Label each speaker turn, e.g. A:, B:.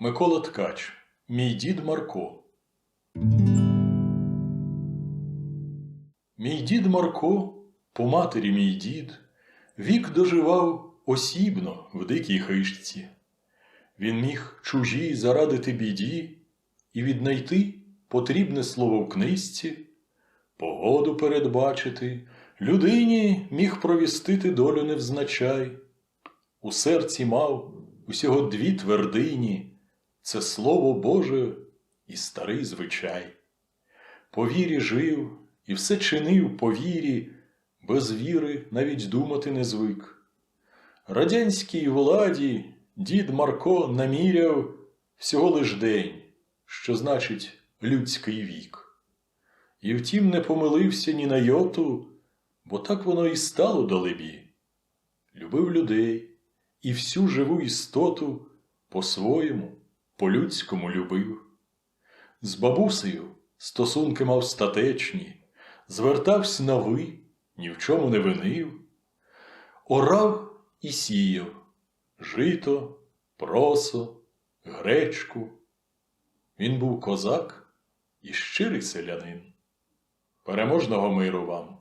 A: Микола Ткач, мій дід Марко. Мій дід Марко, по матері мій дід, вік доживав осібно в дикій хижці. Він міг чужій зарадити біді і віднайти потрібне слово в книжці, погоду передбачити, людині міг провістити долю невзначай. У серці мав усього дві твердині це слово Боже і старий звичай. По вірі жив і все чинив по вірі, без віри навіть думати не звик. Радянській владі дід Марко наміряв всього лиш день, що значить людський вік. І втім не помилився ні на йоту, бо так воно і стало далебі. Любив людей і всю живу істоту по-своєму, по-людському любив. З бабусею стосунки мав статечні, звертався на ви, ні в чому не винив, орав і сіяв жито, просо, гречку. Він був козак і щирий селянин. Переможного миру вам!